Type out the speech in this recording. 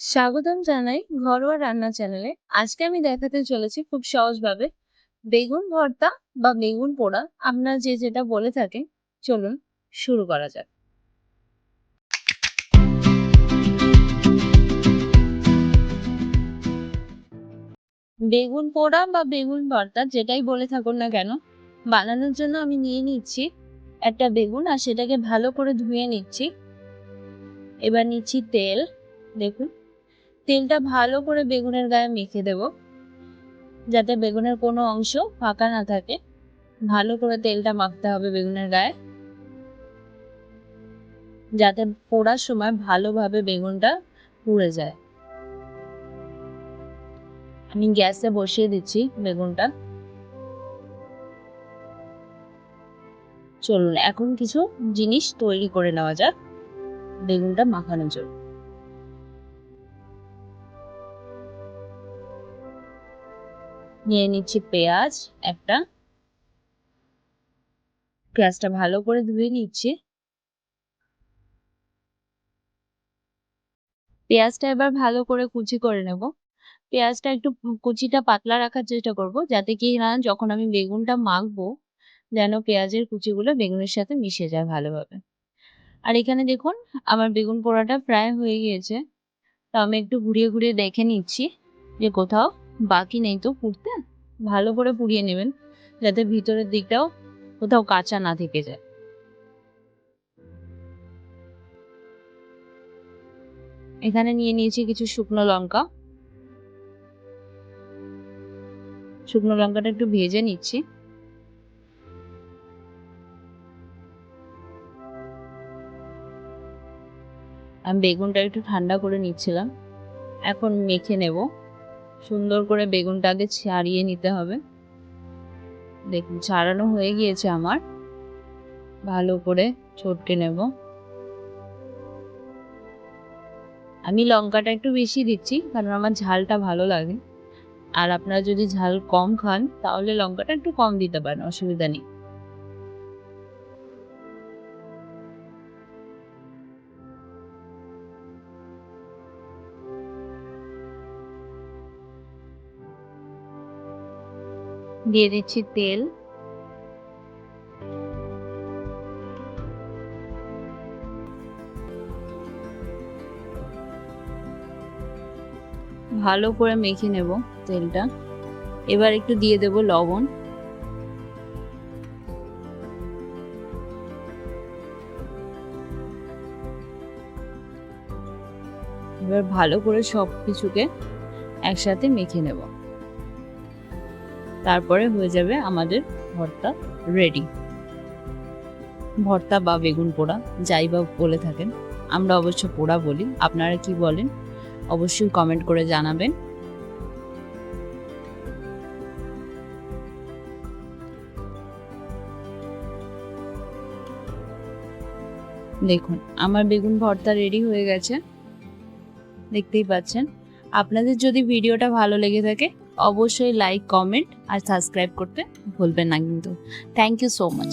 স্বাগতম জানাই ঘরোয়া রান্না চ্যানেলে আজকে আমি দেখাতে চলেছি খুব সহজভাবে বেগুন ভর্তা বা বেগুন পোড়া। আপনারা যে যেটা বলে থাকে চলুন শুরু করা যাক। বেগুন পোড়া বা বেগুন ভর্তা, যেটাই বলে থাকুন না কেন, বানানোর জন্য আমি নিয়ে নিচ্ছি একটা বেগুন আর সেটাকে ভালো করে ধুয়ে নিচ্ছি। এবার নিচ্ছি তেল, দেখুন। তেলটা ভালো করে বেগুনের গায়ে মেখে দেব, যাতে বেগুনের কোনো অংশ ফাঁকা না থাকে। ভালো করে তেলটা মাখতে হবে বেগুনের গায়ে, যাতে পোড়ার সময় ভালোভাবে বেগুনটা পুড়ে যায়। আমি গ্যাসে বসিয়ে দিচ্ছি বেগুনটা। চলুন, এখন কিছু জিনিস তৈরি করে নেওয়া যাক বেগুনটা মাখানোর জন্য। নিয়ে নিচ্ছি পেঁয়াজ একটা। পেঁয়াজটা ভালো করে ধুয়ে নিচ্ছি। পেঁয়াজটা এবার ভালো করে কুচি করে নেব। পেঁয়াজটা একটু কুচিটা পাতলা রাখার চেষ্টা করব, যাতে কি না যখন আমি বেগুনটা মাখবো, যেন পেঁয়াজের কুচিগুলো বেগুনের সাথে মিশে যায় ভালোভাবে। আর এখানে দেখুন, আমার বেগুন পোড়াটা প্রায় হয়ে গিয়েছে। তো আমি একটু ঘুরিয়ে ঘুরিয়ে দেখে নিচ্ছি যে কোথাও বাকি নেই তো পুড়তে? ভালো করে পুড়িয়ে নেবেন, যাতে ভিতরের দিকটাও কোথাও কাঁচা না থেকে যায়। এখানে নিয়ে নিয়েছি কিছু শুকনো লঙ্কা। শুকনো লঙ্কাটা একটু ভেজে নিচ্ছি। আমি বেগুনটা একটু ঠান্ডা করে নিচ্ছিলাম। এখন মেখে নেব। সুন্দর করে বেগুনটা আগে ছাড়িয়ে নিতে হবে। দেখুন, ছাড়ানো হয়ে গিয়েছে আমার। ভালো করে চটকে নেব। আমি লঙ্কাটা একটু বেশি দিচ্ছি, কারণ আমার ঝালটা ভালো লাগে। আর আপনারা যদি ঝাল কম খান, তাহলে লঙ্কাটা একটু কম দিতে পারেন, অসুবিধা নেই। দিয়ে দিচ্ছি তেল। ভালো করে মেখে নেব তেলটা। এবার একটু দিয়ে দেব লবণ। এবার ভালো করে সব কিছুকে একসাথে মেখে নেব। তারপরে হয়ে যাবে আমাদের ভর্তা রেডি ভর্তা বা বেগুন পোড়া, যাই বা বলে থাকেন। আমরা অবশ্য পোড়া বলি। আপনারা কি বলেন? অবশ্যই কমেন্ট করে জানাবেন। দেখুন, আমার বেগুন ভর্তা রেডি হয়ে গেছে। দেখতেই পাচ্ছেন। আপনাদের যদি ভিডিওটা ভালো লেগে থাকে অবশ্যই লাইক কমেন্ট আর সাবস্ক্রাইব করতে ভুলবেন না কিন্তু। Thank you so much